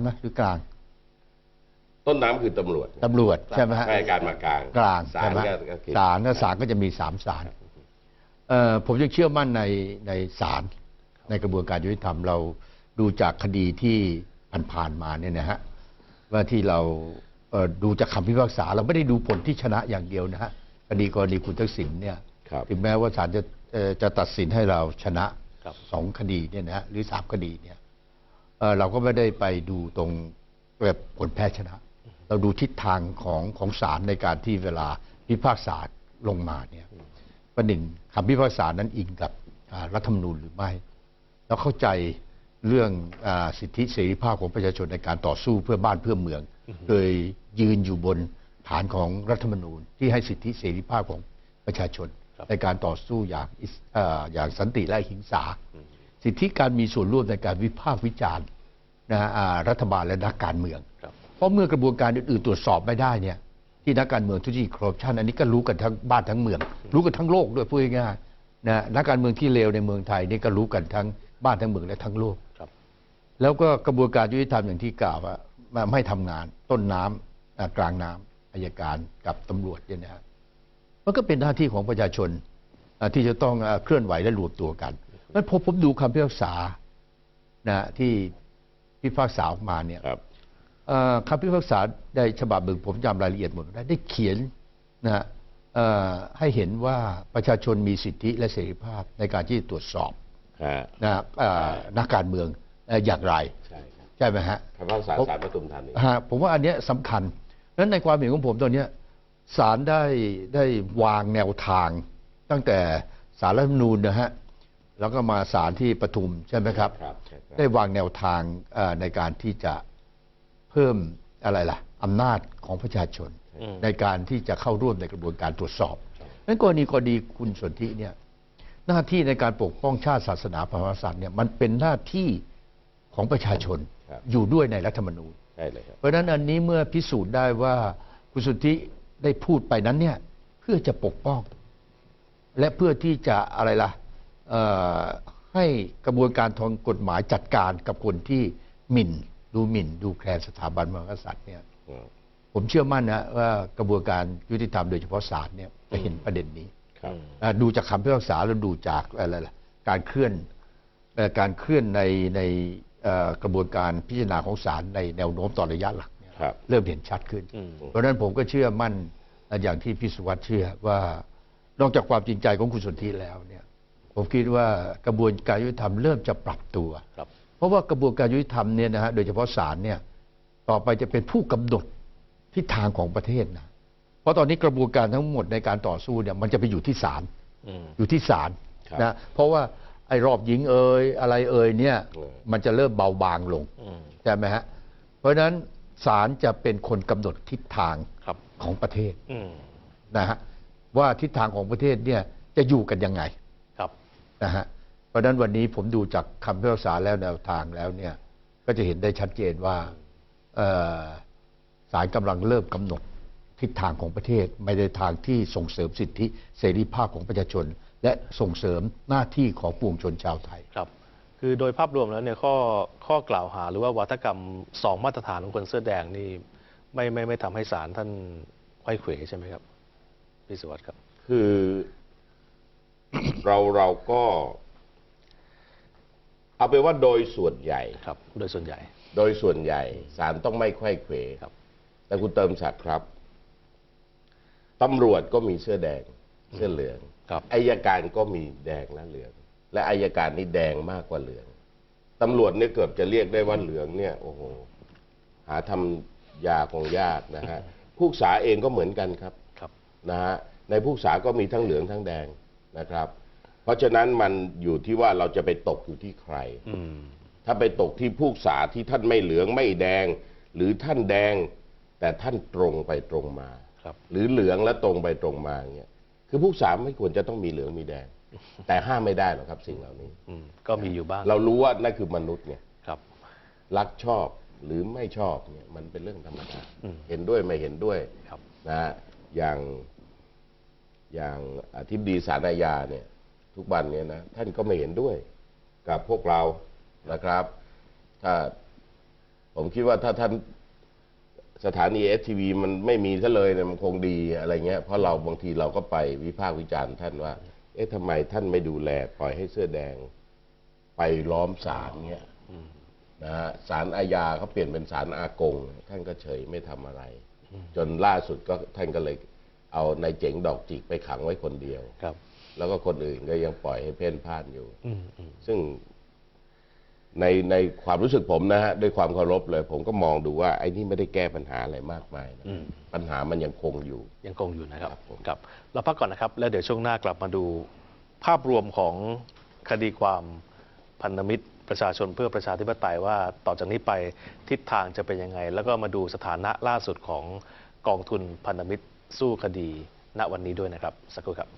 ำนะหรือกลาง ต้นน้ำคือตำรวจตำรวจใช่ไหมฮะให้การมากลางกลางศาใช่ลไหมก็ก็คือศาลถ้าศาลก็จะมีสามศาลเอ่อผมยังเชื่อมั่นในในศาลในกระบวนการยุติธรรมเราดูจากคดีที่ผ่านๆมาเนี่ยนะฮะว่าที่เราเอ่อดูจากคำพิพากษา เราไม่ได้ดูผลที่ชนะอย่างเดียวนะฮะคดีกรณีคุณทักษิณเนี่ย ครับ ถึงแม้ว่าศาลจะเอ่อจะตัดสินให้เราชนะครับ สองคดีเนี่ยนะฮะหรือสามคดีเนี่ย เอ่อเราก็ไม่ได้ไปดูตรงแบบผลแพ้ชนะ เราดูทิศทางของของศาลในการที่เวลาพิพากษาลงมาเนี่ยประเด็นคำพิพากษานั้นอิงกับอ่ารัฐธรรมนูญหรือไม่ แล้วเข้าใจเรื่องอาสิทธิเสรีภาพของประชาชนในการต่อสู้เพื่อบ้านเพื่อเมือง โดยยืนอยู่บนฐานของรัฐธรรมนูญ ที่ให้สิทธิเสรีภาพของประชาชนครับในการต่อสู้อย่างอิสเอ่ออย่างสันติและหิงสา สิทธิการมีส่วนร่วมในการวิพากษ์วิจารณ์นะฮะอ่ารัฐบาลและนักการเมืองครับเพราะเมื่อกระบวนการอื่นๆตรวจสอบไม่ได้เนี่ยที่นักการเมืองทุจริตคอร์รัปชันอันนี้ก็รู้กันทั้งบ้านทั้งเมือง รู้กันทั้งโลกด้วยพูดง่ายๆนะนักการเมืองที่เลวในเมืองไทยนี่ก็รู้กันทั้งบ้านทั้งเมืองและทั้งโลกครับแล้วก็กระบวนการยุติธรรมอย่างที่กล่าวว่าไม่ทำงานต้นน้ำอ่ากลางน้ำอายการกับตำรวจเนี่ยนะฮะมันก็เป็นหน้าที่ของประชาชนอ่าที่จะต้องอ่าเคลื่อนไหวและรวมตัวกัน นั้นพอผมดูคำพิพากษานะที่พิพากษาออกมาเนี่ยครับเอ่อคำพิพากษาในฉบับหนึ่งผมจำรายละเอียดหมดไม่ได้ได้เขียนนะฮะเอ่อให้เห็นว่าประชาชนมีสิทธิและเสรีภาพในการที่จะตรวจสอบฮะนะฮะเอ่อนักการเมืองเอ่ออย่างไรใช่ครับใช่ไหมฮะคำพิพากษาศาลปทุมธานีฮะผมว่าอันเนี้ยสำคัญนั้นในความเห็นของผมตอนเนี้ยศาลได้ได้วางแนวทางตั้งแต่ศาลรัฐธรรมนูญนะฮะ แล้วก็มาศาลที่ปทุมใช่ไหมครับครับใช่ครับได้วางแนวทางเอ่อในการที่จะเพิ่มอะไรล่ะอำนาจของประชาชนอืมในการที่จะเข้าร่วมในกระบวนการตรวจสอบนั้นกรณีกรณีคุณสนธิเนี่ยหน้าที่ในการปกป้องชาติศาสนาพระมหากษัตริย์เนี่ยมันเป็นหน้าที่ของประชาชนครับอยู่ด้วยในรัฐธรรมนูญใช่เลยครับเพราะฉะนั้นอันนี้เมื่อพิสูจน์ได้ว่าคุณสุทธิได้พูดไปนั้นเนี่ยเพื่อจะปกป้อง และเพื่อที่จะอะไรล่ะเอ่อ ให้กระบวนการทางกฎหมายจัดการกับคนที่หมิ่น ดูหมิ่น ดูแคลนสถาบันพระมหากษัตริย์เนี่ยอืมผมเชื่อมั่นนะว่ากระบวนการยุติธรรมโดยเฉพาะศาลเนี่ยจะเห็นประเด็นนี้ครับอ่าดูจากคำพิพากษาแล้วดูจากอะไรล่ะการเคลื่อนเอ่อการเคลื่อนในในเอ่อกระบวนการพิจารณาของศาลในแนวโน้มต่อระยะหลังเนี่ยครับเริ่มเห็นชัดขึ้นอืมเพราะฉะนั้นผมก็เชื่อมั่นอย่างที่พิสุวัตเชื่อว่านอกจากความจริงใจของคุณสนธิแล้วเนี่ย ผมคิดว่ากระบวนการยุติธรรมเริ่มจะปรับตัว ครับ เพราะว่ากระบวนการยุติธรรมเนี่ยนะฮะโดยเฉพาะศาลเนี่ยต่อไปจะเป็นผู้กำหนดทิศทางของประเทศนะเพราะตอนนี้กระบวนการทั้งหมดในการต่อสู้เนี่ยมันจะไปอยู่ที่ศาลอืมอยู่ที่ศาลครับนะเพราะว่าไอ้รอบหญิงเอ่ยอะไรเอ่ยเนี่ยอืมมันจะเริ่มเบาบางลงอืมใช่ไหมฮะเพราะฉะนั้นศาลจะเป็นคนกำหนดทิศทางครับของประเทศอืมนะฮะว่าทิศทางของประเทศเนี่ยจะอยู่กันยังไงครับ นะฮะเพราะฉะนั้นวันนี้ผมดูจากคำพิพากษาแล้วแนวทางแล้วเนี่ยก็จะเห็นได้ชัดเจนว่าเอ่อศาลกำลังเริ่มกำหนดทิศทางของประเทศไม่ได้ทางที่ส่งเสริมสิทธิเสรีภาพของประชาชน และส่งเสริมหน้าที่ของปวงชนชาวไทยครับ คือโดยภาพรวมแล้วเนี่ยข้อข้อกล่าวหาหรือว่าวัฒกรรมสองมาตรฐานของคนเสื้อแดงนี่ไม่ไม่ไม่ทำให้ศาลท่านไขว้เขวใช่ไหมครับพี่สุวัสดิ์ครับ คือ เราเราก็เอาไปนว่าโดยส่วนใหญ่ ครับ โดยส่วนใหญ่ โดยส่วนใหญ่ศาลต้องไม่ไขว้เขวครับ แต่คุณเติมศักดิ์ครับตำรวจก็มีเสื้อแดง เสื้อเหลืองครับอายการก็มีแดงและเหลือง และอายการนี่แดงมากกว่าเหลืองตำรวจเนี่ยเกือบจะเรียกได้ว่าเหลืองเนี่ย โอ้โหหาทำยาคงยากนะฮะผู้ษาเองก็เหมือนกันครับครับนะฮะในผู้ษาก็มีทั้งเหลืองทั้งแดงนะครับ เพราะฉะนั้นมันอยู่ที่ว่าเราจะไปตกอยู่ที่ใครอืมถ้าไปตกที่ผู้ษาที่ท่านไม่เหลืองไม่แดง หรือท่านแดง แต่ท่านตรงไปตรงมาครับหรือเหลืองและตรงไปตรงมาเนี่ยคือผู้ษาไม่ควรจะต้องมีเหลืองมีแดง แต่ห้ามไม่ได้หรอกครับสิ่งเหล่านี้อืมก็มีอยู่บ้าง เรารู้ว่านั่นคือมนุษย์เนี่ยครับ รักชอบหรือไม่ชอบเนี่ยมันเป็นเรื่องธรรมดาอืมเห็นด้วยไม่เห็นด้วยครับนะฮะอย่างอย่างอธิบดีสารอาญาเนี่ย ทุกวันเนี่ยนะท่านก็ไม่เห็นด้วยกับพวกเรานะครับ ถ้าผมคิดว่าถ้าท่านสถานีเอสทีวีมันไม่มีซะเลยเนี่ยมันคงดีอะไรเงี้ยเพราะเราบางทีเราก็ไปวิพากษ์วิจารณ์ท่านว่า เอ๊ะทำไมท่านไม่ดูแล ปล่อยให้เสื้อแดง ไปล้อมศาลเงี้ยนะฮะศาลอาญาเขาเปลี่ยนเป็นศาลอากง ท่านก็เฉยไม่ทำอะไร จนล่าสุดก็ท่านก็เลย เอานายเจ๋งดอกจิกไปขังไว้คนเดียวครับ แล้วก็คนอื่นก็ยังปล่อยให้เพ่นพ่านอยู่อืมอืมซึ่งในในความรู้สึกผมนะฮะด้วยความเคารพเลย ผมก็มองดูว่าไอ้นี่ไม่ได้แก้ปัญหาอะไรมากมายนะอืมปัญหามันยังคงอยู่ ยังคงอยู่นะครับครับผมครับเราพักก่อนนะครับ แล้วเดี๋ยวช่วงหน้ากลับมาดูภาพรวมของคดีความพันธมิตรประชาชนเพื่อประชาธิปไตยว่าต่อจากนี้ไปทิศทางจะเป็นยังไง แล้วก็มาดูสถานะล่าสุดของกองทุนพันธมิตรสู้คดีณวันนี้ด้วยนะครับ สักครู่ครับ